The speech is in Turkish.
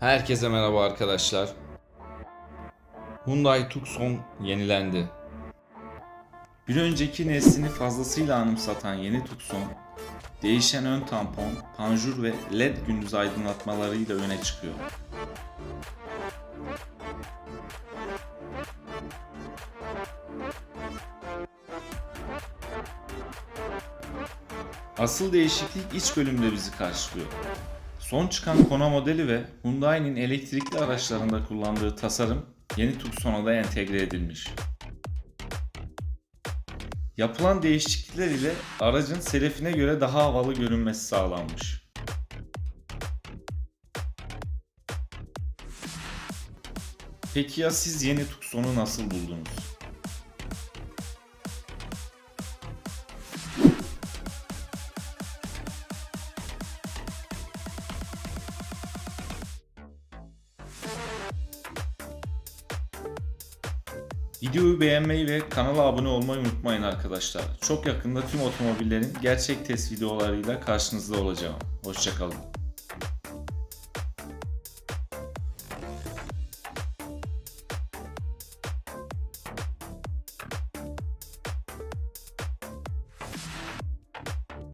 Herkese merhaba arkadaşlar. Hyundai Tucson yenilendi. Bir önceki neslini fazlasıyla anımsatan yeni Tucson, değişen ön tampon, panjur ve led gündüz aydınlatmalarıyla öne çıkıyor. Asıl değişiklik iç bölümde bizi karşılıyor. Son çıkan Kona modeli ve Hyundai'nin elektrikli araçlarında kullandığı tasarım yeni Tucson'a da entegre edilmiş. Yapılan değişiklikler ile aracın selefine göre daha havalı görünmesi sağlanmış. Peki ya siz yeni Tucson'u nasıl buldunuz? Videoyu beğenmeyi ve kanala abone olmayı unutmayın arkadaşlar. Çok yakında tüm otomobillerin gerçek test videolarıyla karşınızda olacağım. Hoşçakalın.